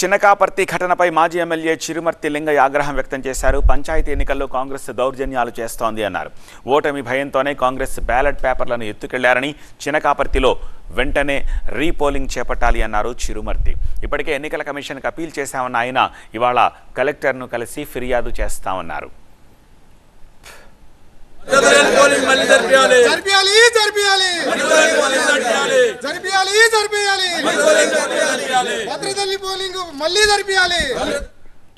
చిన్నకాపర్తి ఘటనపై మాజీ ఎమ్మెల్యే చిరుమర్తి లింగయ్య ఆగ్రహం వ్యక్తం చేశారు. పంచాయతీ ఎన్నికల్లో కాంగ్రెస్ దౌర్జన్యాలు చేస్తోంది అన్నారు. ఓటమి భయంతోనే కాంగ్రెస్ బ్యాలెట్ పేపర్లను ఎత్తుకెళ్ళారని చిన్నకాపర్తిలో వెంటనే రీపోలింగ్ చేపట్టాలి అన్నారు చిరుమర్తి. ఇప్పటికే ఎన్నికల కమిషన్కి అపీల్ చేశామన్న ఆయన ఇవాళ కలెక్టర్ను కలిసి ఫిర్యాదు చేస్తామన్నారు. జరిపించాలి జరిపియాలి జరిపియాలి భద్రతల్లి పోలింగ్ మళ్ళీ జరిపియాలి.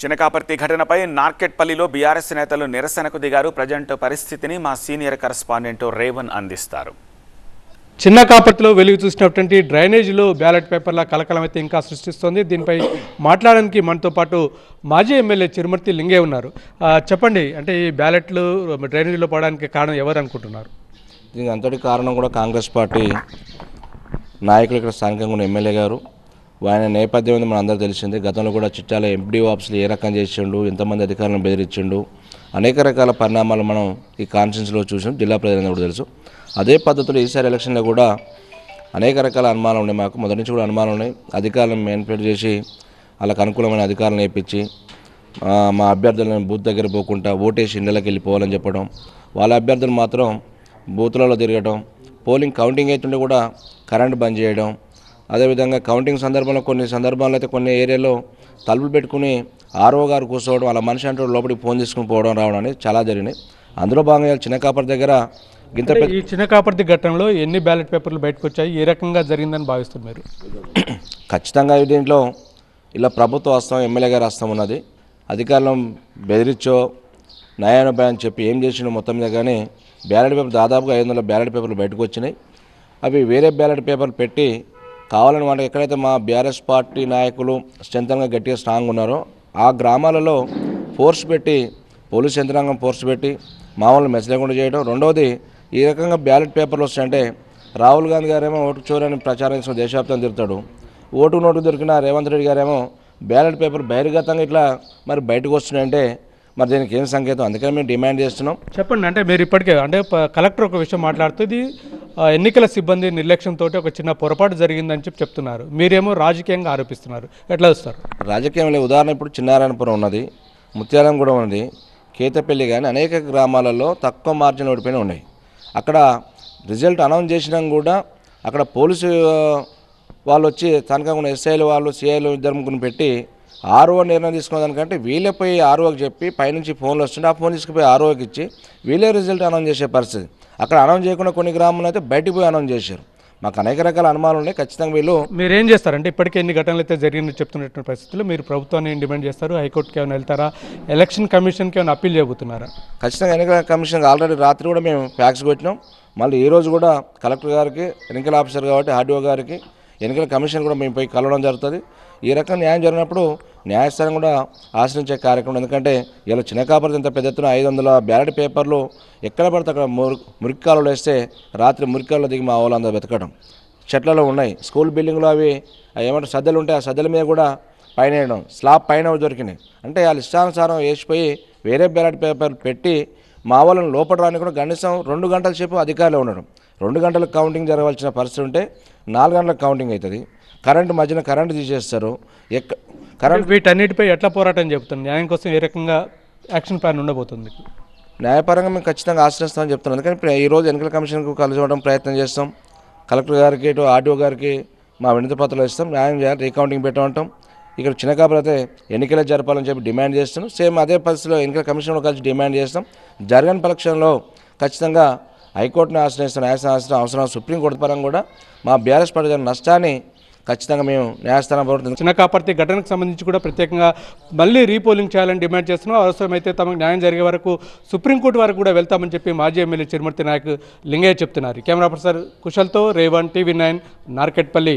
చినకాపర్తి ఘటనపై నార్కెట్పల్లిలో బీఆర్ఎస్ నేతలు నిరసనకు దిగారు. ప్రజెంట్ పరిస్థితిని మా సీనియర్ కరెస్పాండెంట్ రేవన్ అందిస్తారు. చిన్న కాపర్తిలో వెలుగు చూసినటువంటి డ్రైనేజీలో బ్యాలెట్ పేపర్ల కలకలం అయితే ఇంకా సృష్టిస్తోంది. దీనిపై మాట్లాడడానికి మనతో పాటు మాజీ ఎమ్మెల్యే చిరుమర్తి లింగే ఉన్నారు. ఆ, చెప్పండి అంటే ఈ బ్యాలెట్లు డ్రైనేజీలో పడడానికి కారణం ఎవరు అనుకుంటున్నారు దీనికి అంతటి కారణం కూడా కాంగ్రెస్ పార్టీ నాయకులు ఇక్కడ స్థానికంగా ఉన్న ఎమ్మెల్యే గారు. ఆయన నేపథ్యం ఏందో మన అందరూ తెలిసింది. గతంలో కూడా చిట్టాల ఎంపీడీ ఆఫీసులు ఏ రకం చేసిండు ఎంతమంది అధికారులను బెదిరించిండు అనేక రకాల పరిణామాలు మనం ఈ కాన్ఫరెన్స్లో చూసాం జిల్లా ప్రజలందరూ కూడా తెలుసు. అదే పద్ధతిలో ఈసారి ఎలక్షన్లో కూడా అనేక రకాల అనుమానాలు ఉన్నాయి మాకు. మొదటి నుంచి కూడా అనుమానాలు ఉన్నాయి. అధికారులను మేనిపేట్ చేసి వాళ్ళకు అనుకూలమైన అధికారులను వేయించి మా అభ్యర్థులను బూత్ దగ్గర పోకుండా ఓటేసి ఇళ్ళకి వెళ్ళిపోవాలని చెప్పడం వాళ్ళ అభ్యర్థులు మాత్రం బూత్లలో తిరగడం పోలింగ్ కౌంటింగ్ అవుతుంటే కూడా కరెంట్ బంద్ చేయడం అదేవిధంగా కౌంటింగ్ సందర్భంలో కొన్ని సందర్భాల్లో అయితే కొన్ని ఏరియాలో తలుపులు పెట్టుకుని ఆర్ఓ గారు కూర్చోవడం వాళ్ళ మనిషి అంటూ లోపలికి ఫోన్ తీసుకుని పోవడం రావడం అనేది చాలా జరిగినాయి. అందులో భాగంగా చిన్న కాపర్ దగ్గర గింత ఈ చిన్న కాపర్తి ఘటనలో ఎన్ని బ్యాలెట్ పేపర్లు బయటకు వచ్చాయి ఏ రకంగా జరిగిందని భావిస్తారు మీరు? ఖచ్చితంగా దీంట్లో ఇలా ప్రభుత్వ హస్తం ఎమ్మెల్యే గారి హస్తం ఉన్నది. అధికారులను బెదిరించో న్యాయానుభయం అని చెప్పి ఏం చేసిండో మొత్తం మీద కానీ బ్యాలెట్ పేపర్ దాదాపుగా ఐదు వందల బ్యాలెట్ పేపర్లు బయటకు వచ్చినాయి. అవి వేరే బ్యాలెట్ పేపర్లు పెట్టి కావాలని మనకి ఎక్కడైతే మా బీఆర్ఎస్ పార్టీ నాయకులు స్ట్రెంతన్గా గట్టిగా స్ట్రాంగ్ ఉన్నారో ఆ గ్రామాలలో ఫోర్స్ పెట్టి పోలీస్ యంత్రాంగం ఫోర్స్ పెట్టి మామూలు మెస్ లేకుండా చేయడం రెండవది ఈ రకంగా బ్యాలెట్ పేపర్లు వస్తాయంటే రాహుల్ గాంధీ గారేమో ఓటు చోరని ప్రచారం చేసిన దేశవ్యాప్తంగా తిరుగుతాడు. ఓటు నోటు దొరికిన రేవంత్ రెడ్డి గారేమో బ్యాలెట్ పేపర్ బహిర్గతంగా ఇట్లా మరి బయటకు వస్తున్నాయంటే మరి దీనికి ఏం సంకేతం? అందుకని మేము డిమాండ్ చేస్తున్నాం. చెప్పండి అంటే మీరు ఇప్పటికే అంటే కలెక్టర్ ఒక విషయం మాట్లాడుతుంది ఎన్నికల సిబ్బంది నిర్లక్ష్యంతో ఒక చిన్న పొరపాటు జరిగిందని చెప్పి చెప్తున్నారు. మీరేమో రాజకీయంగా ఆరోపిస్తున్నారు. ఎట్లా చూస్తారు? రాజకీయంలో ఉదాహరణ ఇప్పుడు చిన్నారాయణపురం ఉన్నది ముత్యాలం కూడా ఉన్నది కేతపల్లి కానీ అనేక గ్రామాలలో తక్కువ మార్జిన్ ఓడిపోయిన ఉన్నాయి. అక్కడ రిజల్ట్ అనౌన్స్ చేసినా కూడా అక్కడ పోలీసు వాళ్ళు వచ్చి స్థానికంగా ఉన్న ఎస్ఐలు వాళ్ళు సిఐలు ఇద్దరు ముగ్గురు పెట్టి ఆర్ఓ నిర్ణయం తీసుకున్న వీళ్ళే పోయి ఆర్ఓకి చెప్పి పైనుంచి ఫోన్లు వస్తుంటే ఆ ఫోన్ తీసుకుపోయి ఆర్ఓకి ఇచ్చి వీళ్ళే రిజల్ట్ అనౌన్స్ చేసే పరిస్థితి. అక్కడ అనౌన్స్ చేయకుండా కొన్ని గ్రామాల్లో అయితే బయటికి పోయి అనౌన్స్ చేశారు. మాకు అనేక రకాల అనుమానాలు ఉన్నాయి. ఖచ్చితంగా వీళ్ళు మీరు ఏం చేస్తారంటే ఇప్పటికే ఎన్ని ఘటనలు అయితే జరిగినట్టు చెప్తున్నటువంటి పరిస్థితుల్లో మీరు ప్రభుత్వాన్ని డిమాండ్ చేస్తారు? హైకోర్టుకి ఏమైనా వెళ్తారా? ఎలక్షన్ కమిషన్కి ఏమైనా అప్పీల్ చేయబోతున్నారా? ఖచ్చితంగా ఎన్నికల కమిషన్ ఆల్రెడీ రాత్రి కూడా మేము ఫ్యాక్స్ పెట్టినాం మళ్ళీ ఈ రోజు కూడా కలెక్టర్ గారికి ఎన్నికల ఆఫీసర్ కాబట్టి ఆర్డీఓ గారికి ఎన్నికల కమిషన్ కూడా మేము పోయి కలవడం జరుగుతుంది. ఈ రకం న్యాయం జరిగినప్పుడు న్యాయస్థానం కూడా ఆశ్రయించే కార్యక్రమం ఎందుకంటే ఇలా చిన్న కాపరి ఇంత పెద్ద ఎత్తున ఐదు వందల బ్యాలెట్ పేపర్లు ఎక్కడ పడితే అక్కడ మురి మురికాలలో వేస్తే రాత్రి మురికాలలో దిగి మా వాళ్ళందరూ వెతకడం. చెట్లలో ఉన్నాయి. స్కూల్ బిల్డింగ్లో అవి ఏమంటే ఏమంటారు సద్దలు ఉంటాయి ఆ సద్దల మీద కూడా పైన వేయడం. స్లాబ్ పైన దొరికినాయి. అంటే వాళ్ళ ఇష్టానుసారం వేసిపోయి వేరే బ్యాలెట్ పేపర్ పెట్టి మా వాళ్ళని లోపల రాని కూడా కనీసం రెండు గంటల సేపు అధికారులు ఉండడం. రెండు గంటలకు కౌంటింగ్ జరగాల్సిన పరిస్థితి ఉంటే నాలుగు గంటలకు కౌంటింగ్ అవుతుంది. కరెంటు మధ్యన కరెంటు తీసేస్తారు. ఎక్క కరెంట్ వీటన్నిటిపై ఎట్లా పోరాటం చెబుతుంది న్యాయం కోసం ఏ రకంగా యాక్షన్ ప్లాన్ ఉండబోతుంది న్యాయపరంగా మేము ఖచ్చితంగా ఆశ్రయిస్తామని చెప్తున్నాం. అందుకని ఇప్పుడు ఈ రోజు ఎన్నికల కమిషన్కు కలిసి ప్రయత్నం చేస్తాం. కలెక్టర్ గారికి ఇటు ఆర్డీఓ గారికి మా వినతి పత్రాలు ఇస్తాం. న్యాయం చేయాలి రీకౌంటింగ్ పెట్టమంటాం. ఇక్కడ చిన్న కాపురైతే ఎన్నికలే జరపాలని చెప్పి డిమాండ్ చేస్తున్నాం. సేమ్ అదే పరిస్థితిలో ఎన్నికల కమిషన్లో కలిసి డిమాండ్ చేస్తాం జరగని పక్షంలో ఖచ్చితంగా హైకోర్టుని ఆశ్రయిస్తాం న్యాయస్థానం ఆశ్రయం అవసరం సుప్రీంకోర్టు పరంగా కూడా మా బీఆర్ఎస్ పార్టీ జరిగిన నష్టాన్ని ఖచ్చితంగా మేము న్యాయస్థానం పోరాడుతుంది చిన్న కాపర్తి ఘటనకు సంబంధించి కూడా ప్రత్యేకంగా మళ్ళీ రీపోలింగ్ చేయాలని డిమాండ్ చేస్తున్నాం. అవసరమైతే తమకు న్యాయం జరిగే వరకు సుప్రీంకోర్టు వరకు కూడా వెళ్తామని చెప్పి మాజీ ఎమ్మెల్యే చిరుమర్తి నాయక్ లింగయ్య చెప్తున్నారు. కెమెరా పర్సన్ కుశల్తో రేవన్ టీవీ నైన్ నార్కెట్పల్లి.